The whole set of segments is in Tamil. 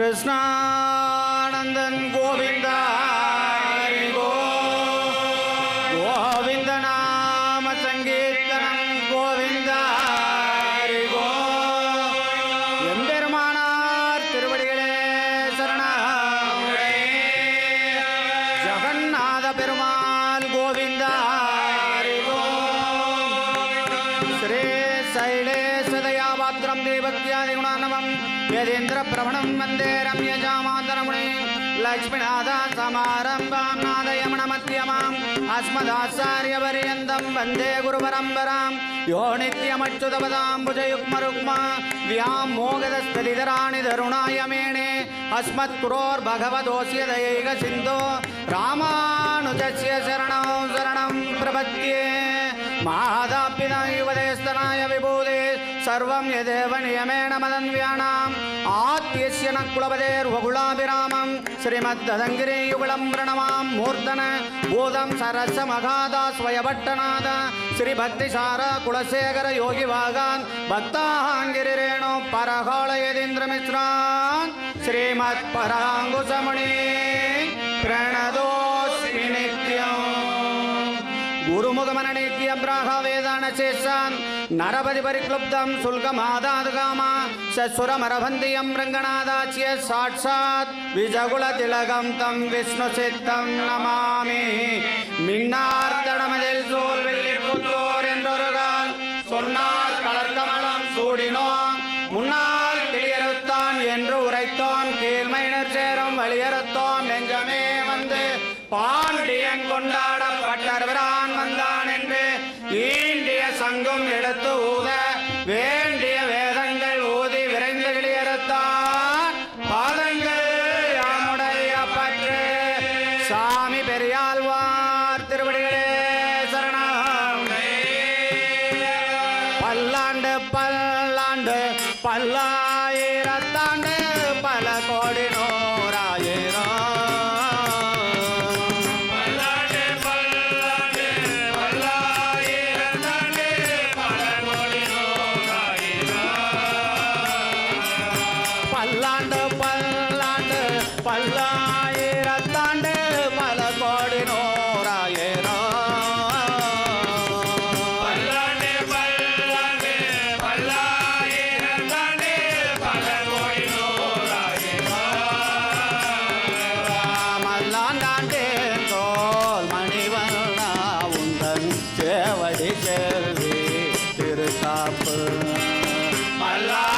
கிருஷ்ணானந்தன் கோவிந்தா. शैलेशदयापात्रं देवत्यादिगुणानवं यदेन्द्रप्रवणं वन्दे रम्यजामातरमुने लक्ष्मीनाथ समारम्भां नादयमणमध्यमाम् अस्मदाचार्यपर्यन्तं वन्दे गुरुपरम्परां यो नित्यमच्युतपदाम्बुजयुग्मरुक्मा व्यामोगदस्तदितराणि तरुणाय मेणे अस्मत्कुरोर्भगवतोऽस्य दयैकसिन्धो रामानुजस्य शरणौ शरणं प्रपद्ये சர்வம் எதேவ நியமேன மதன்வியானாம். ஆத்யசியன குலபதேர்வகுலாபிராமம் ஸ்ரீமத் ததங்கிரி யுகுலம் பிரணமாம் மூர்த்தன பூதம் சரச மகாதா ஸ்வயபட்டநாத. ஸ்ரீ பக்திசார குலசேகர யோகி வாகான். பக்தாங்கிரேணோ பரகாலயதீந்திரமிஸ்ரான் ஸ்ரீமத் பராங்குசமுனி பிரணதோஸ்மி நித்யம். குருமுகமன நித்யம் பிராக வேதான சேஷான். நரபதி பரிக்ளுப்தம் சுல்கமாதாதுகாமா சசுரமரபந்தியம் ரங்கநாதாச்சிய சாட்சாத் விஜகுல திலகம் தம் விஷ்ணு சித்தம் நமாமி. மின்னார் தடமதில் சோல் வெள்ளி புத்தோர் சொன்னார். தங்கும் எடுத்து ஊத வேண்டிய வேதங்கள் ஊதி விரைந்து வெளியேறத்தான். பாதங்கள் யாமுடைய பற்று. சாமி பெரியாழ்வார் திருவடிகளே சரணம். பல்லாண்டு பல்லாண்டு பல்லாயிரத்தாண்டு. சேவடி செல்வி திருக்காப்பு மல்லா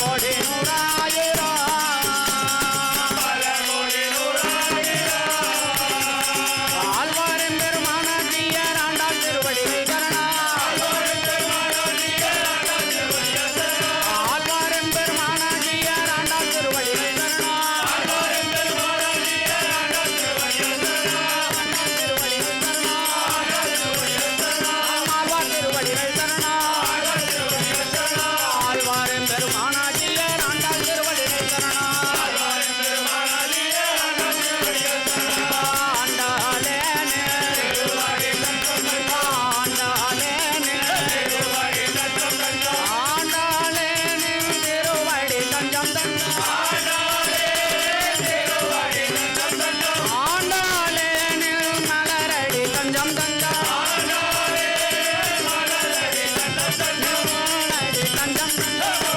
পড়ে ওরা Hey!